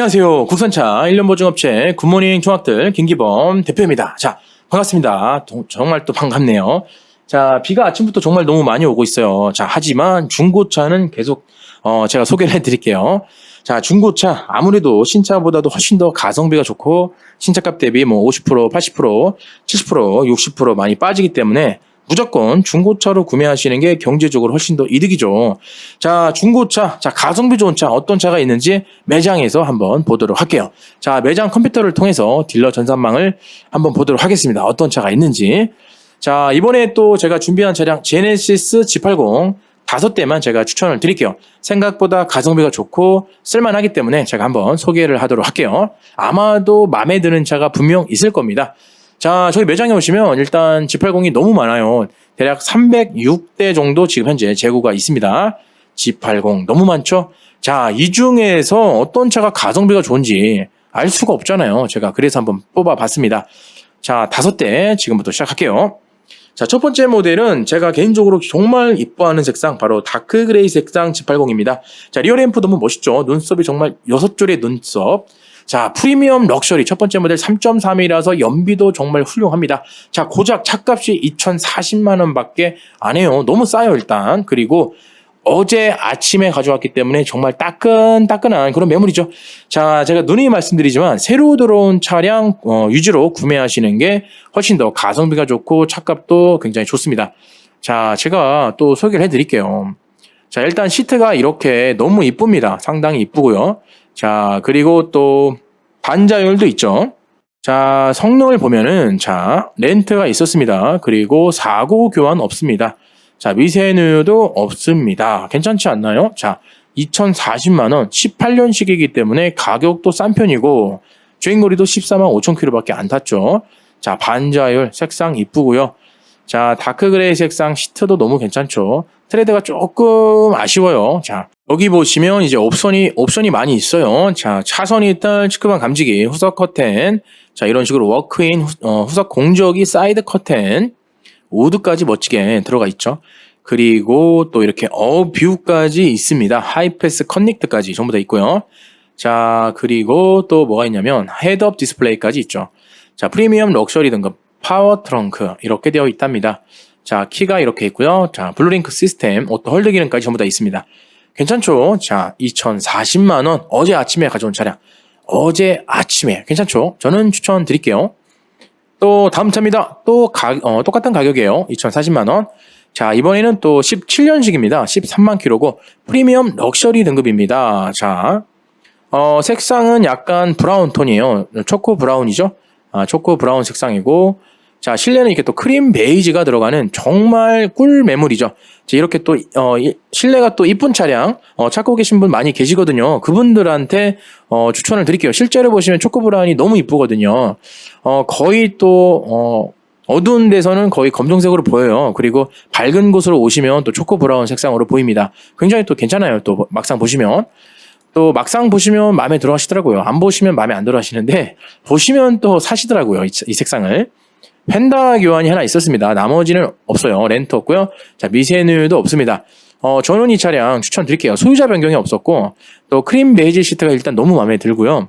안녕하세요. 국산차 1년 보증업체 굿모닝 총학들 김기범 대표입니다. 자, 반갑습니다. 도- 정말 또 반갑네요. 자, 비가 아침부터 정말 너무 많이 오고 있어요. 자, 하지만 중고차는 계속 어, 제가 소개를 해드릴게요. 자, 중고차 아무래도 신차보다도 훨씬 더 가성비가 좋고 신차값 대비 뭐 50%, 80%, 70%, 60% 많이 빠지기 때문에 무조건 중고차로 구매하시는 게 경제적으로 훨씬 더 이득이죠. 자, 중고차, 자, 가성비 좋은 차, 어떤 차가 있는지 매장에서 한번 보도록 할게요. 자, 매장 컴퓨터를 통해서 딜러 전산망을 한번 보도록 하겠습니다. 어떤 차가 있는지. 자, 이번에 또 제가 준비한 차량 제네시스 G80 다섯 대만 제가 추천을 드릴게요. 생각보다 가성비가 좋고 쓸만하기 때문에 제가 한번 소개를 하도록 할게요. 아마도 마음에 드는 차가 분명 있을 겁니다. 자, 저희 매장에 오시면 일단 G80이 너무 많아요. 대략 306대 정도 지금 현재 재고가 있습니다. G80 너무 많죠? 자, 이 중에서 어떤 차가 가성비가 좋은지 알 수가 없잖아요. 제가 그래서 한번 뽑아봤습니다. 자, 다섯 대 지금부터 시작할게요. 자, 첫 번째 모델은 제가 개인적으로 정말 이뻐하는 색상, 바로 다크 그레이 색상 G80입니다. 자, 리어 램프 너무 멋있죠? 눈썹이 정말 여섯 줄의 눈썹. 자, 프리미엄 럭셔리 첫 번째 모델 3.3이라서 연비도 정말 훌륭합니다. 자, 고작 차값이 2,040만 원밖에 안 해요. 너무 싸요, 일단. 그리고 어제 아침에 가져왔기 때문에 정말 따끈따끈한 그런 매물이죠. 자, 제가 누누이 말씀드리지만 새로 들어온 차량 어, 위주로 구매하시는 게 훨씬 더 가성비가 좋고 차값도 굉장히 좋습니다. 자, 제가 또 소개를 해드릴게요. 자, 일단 시트가 이렇게 너무 이쁩니다. 상당히 이쁘고요. 자, 그리고 또 반자율도 있죠. 자, 성능을 보면은 자, 렌트가 있었습니다. 그리고 사고 교환 없습니다. 자, 미세누유도 없습니다. 괜찮지 않나요? 자, 2,040만 원, 18년식이기 때문에 가격도 싼 편이고 주행거리도 14만 5천 킬로밖에 안 탔죠. 자, 반자율 색상 이쁘고요. 자, 다크 그레이 색상 시트도 너무 괜찮죠. 트레드가 조금 아쉬워요. 자, 여기 보시면 이제 옵션이 옵션이 많이 있어요. 자, 차선이 일단 시크반 감지기, 후석 커튼, 자 이런 식으로 워크인 후, 어, 후석 공조기, 사이드 커튼, 우드까지 멋지게 들어가 있죠. 그리고 또 이렇게 어뷰까지 있습니다. 하이패스 커넥트까지 전부 다 있고요. 자, 그리고 또 뭐가 있냐면 헤드업 디스플레이까지 있죠. 자, 프리미엄 럭셔리 등급 파워 트렁크 이렇게 되어 있답니다. 자, 키가 이렇게 있고요. 자, 블루링크 시스템, 오토 홀드 기능까지 전부 다 있습니다. 괜찮죠? 자, 2,040만 원 어제 아침에 가져온 차량. 어제 아침에 괜찮죠? 저는 추천 드릴게요. 또 다음 차입니다. 또 가, 어, 똑같은 가격이에요. 2,040만 원. 자, 이번에는 또 17년식입니다. 13만 킬로고 프리미엄 럭셔리 등급입니다. 자, 어, 색상은 약간 브라운 톤이에요. 초코 브라운이죠. 아, 초코 브라운 색상이고 자, 실내는 이렇게 또 크림 베이지가 들어가는 정말 꿀 매물이죠. 자, 이렇게 또, 어, 이- 실내가 또 이쁜 차량, 어, 찾고 계신 분 많이 계시거든요. 그분들한테, 어, 추천을 드릴게요. 실제로 보시면 초코 브라운이 너무 이쁘거든요. 어, 거의 또, 어, 어두운 데서는 거의 검정색으로 보여요. 그리고 밝은 곳으로 오시면 또 초코 브라운 색상으로 보입니다. 굉장히 또 괜찮아요. 또 막상 보시면. 또 막상 보시면 마음에 들어 하시더라고요. 안 보시면 마음에 안 들어 하시는데, 보시면 또 사시더라고요. 이, 이 색상을. 펜다 교환이 하나 있었습니다. 나머지는 없어요. 렌트 없고요. 자, 미세누유도 없습니다. 어, 저는 이 차량 추천드릴게요. 소유자 변경이 없었고, 또 크림 베이지 시트가 일단 너무 마음에 들고요.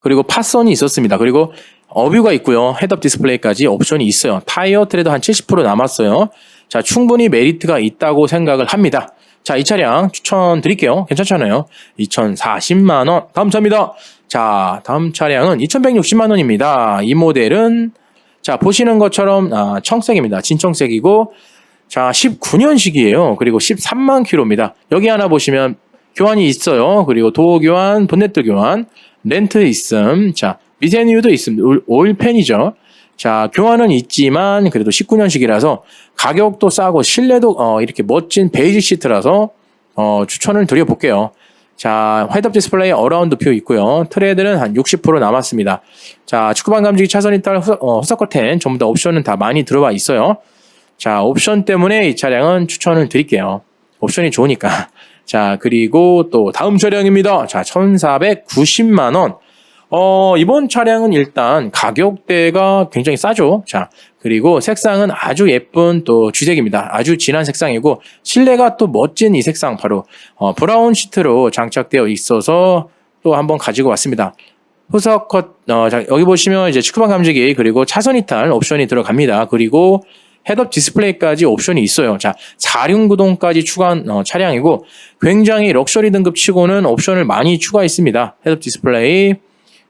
그리고 파선이 있었습니다. 그리고 어뷰가 있고요. 헤드업 디스플레이까지 옵션이 있어요. 타이어 트레도 한 70% 남았어요. 자, 충분히 메리트가 있다고 생각을 합니다. 자, 이 차량 추천드릴게요. 괜찮잖아요. 2,040만 원. 다음 차입니다. 자, 다음 차량은 2,160만 원입니다. 이 모델은 자, 보시는 것처럼 아, 청색입니다. 진청색이고 자, 19년식이에요. 그리고 13만 킬로입니다. 여기 하나 보시면 교환이 있어요. 그리고 도어 교환, 본네트 교환, 렌트 있음. 자, 미세누유도 있음. 올- 오일팬이죠. 자, 교환은 있지만 그래도 19년식이라서 가격도 싸고 실내도 어, 이렇게 멋진 베이지 시트라서 어, 추천을 드려볼게요. 자, 화이트업 디스플레이 어라운드 뷰 있고요. 트레드는 한 60% 남았습니다. 자, 축구방 감지기 차선이 따라 후석, 어, 후석 커튼 전부 다 옵션은 다 많이 들어와 있어요. 자, 옵션 때문에 이 차량은 추천을 드릴게요. 옵션이 좋으니까. 자, 그리고 또 다음 차량입니다. 자, 1,490만 원. 어, 이번 차량은 일단 가격대가 굉장히 싸죠. 자, 그리고 색상은 아주 예쁜 또 쥐색입니다. 아주 진한 색상이고 실내가 또 멋진 이 색상 바로 어, 브라운 시트로 장착되어 있어서 또 한번 가지고 왔습니다. 후석 컷, 어, 자, 여기 보시면 이제 측방 감지기 그리고 차선 이탈 옵션이 들어갑니다. 그리고 헤드업 디스플레이까지 옵션이 있어요. 자, 4륜 구동까지 추가한 어, 차량이고 굉장히 럭셔리 등급 치고는 옵션을 많이 추가했습니다. 헤드업 디스플레이,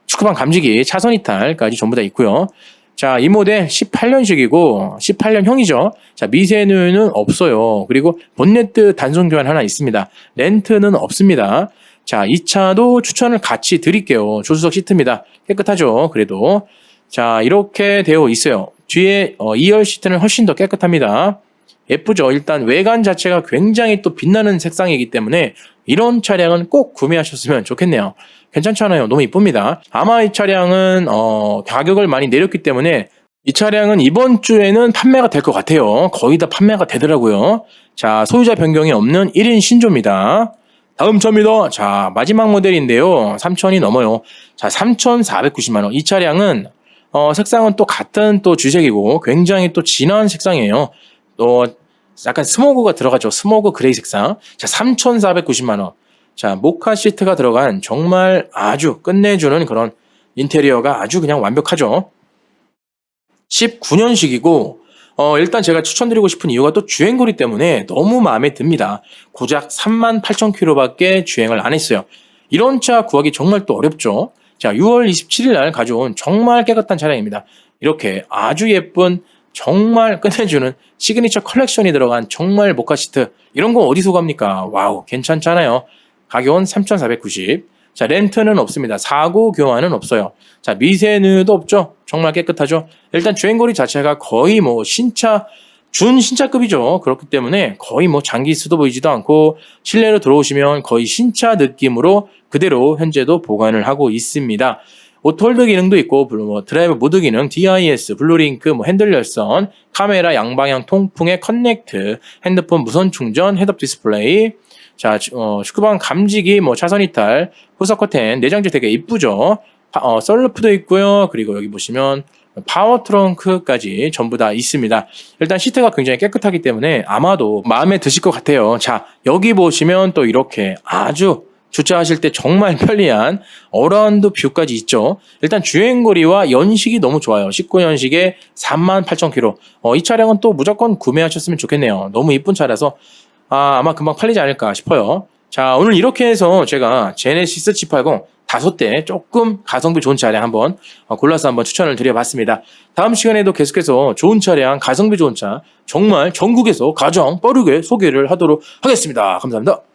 축구방 감지기, 차선 이탈까지 전부 다 있고요. 자, 이 모델 18년식이고 18년형이죠. 자, 미세누는 없어요. 그리고 본네트 단속 교환 하나 있습니다. 렌트는 없습니다. 자, 이 차도 추천을 같이 드릴게요. 조수석 시트입니다. 깨끗하죠. 그래도 자, 이렇게 되어 있어요. 뒤에 어, 2열 시트는 훨씬 더 깨끗합니다. 예쁘죠. 일단 외관 자체가 굉장히 또 빛나는 색상이기 때문에 이런 차량은 꼭 구매하셨으면 좋겠네요. 괜찮잖아요. 너무 이쁩니다. 아마 이 차량은 어, 가격을 많이 내렸기 때문에 이 차량은 이번 주에는 판매가 될 것 같아요. 거의 다 판매가 되더라고요. 자, 소유자 변경이 없는 1인 신조입니다. 다음 차입니다. 자, 마지막 모델인데요. 3천이 넘어요. 자, 3,490만원. 이 차량은, 어, 색상은 또 같은 또 주색이고, 굉장히 또 진한 색상이에요. 또, 약간 스모그가 들어가죠. 스모그 그레이 색상. 자, 3,490만원. 자, 모카 시트가 들어간 정말 아주 끝내주는 그런 인테리어가 아주 그냥 완벽하죠. 19년식이고, 어, 일단 제가 추천드리고 싶은 이유가 또 주행거리 때문에 너무 마음에 듭니다. 고작 3만 8천 킬로밖에 주행을 안 했어요. 이런 차 구하기 정말 또 어렵죠. 자, 6월 27일 날 가져온 정말 깨끗한 차량입니다. 이렇게 아주 예쁜 정말 끝내주는 시그니처 컬렉션이 들어간 정말 모카 시트. 이런 거 어디서 갑니까? 와우, 괜찮잖아요. 가격은 3,490. 자, 렌트는 없습니다. 사고 교환은 없어요. 자, 미세누도 없죠. 정말 깨끗하죠. 일단 주행거리 자체가 거의 뭐 신차 준 신차급이죠. 그렇기 때문에 거의 뭐 장기 수도 보이지도 않고 실내로 들어오시면 거의 신차 느낌으로 그대로 현재도 보관을 하고 있습니다. 오토홀드 기능도 있고 뭐 드라이브 모드 기능, DIS, 블루링크, 뭐 핸들 열선, 카메라 양방향 통풍의 커넥트, 핸드폰 무선 충전, 헤드업 디스플레이, 자, 어, 축구방 감지기, 뭐 차선 이탈, 후석 커튼, 내장재 되게 이쁘죠. 파- 어, 썰루프도 있고요. 그리고 여기 보시면 파워 트렁크까지 전부 다 있습니다. 일단 시트가 굉장히 깨끗하기 때문에 아마도 마음에 드실 것 같아요. 자, 여기 보시면 또 이렇게 아주 주차하실 때 정말 편리한 어라운드 뷰까지 있죠. 일단 주행거리와 연식이 너무 좋아요. 19년식에 38,000km. 어, 이 차량은 또 무조건 구매하셨으면 좋겠네요. 너무 이쁜 차라서 아, 아마 금방 팔리지 않을까 싶어요. 자, 오늘 이렇게 해서 제가 제네시스 G80 다섯 대 조금 가성비 좋은 차량 한번 어, 골라서 한번 추천을 드려봤습니다. 다음 시간에도 계속해서 좋은 차량, 가성비 좋은 차 정말 전국에서 가장 빠르게 소개를 하도록 하겠습니다. 감사합니다.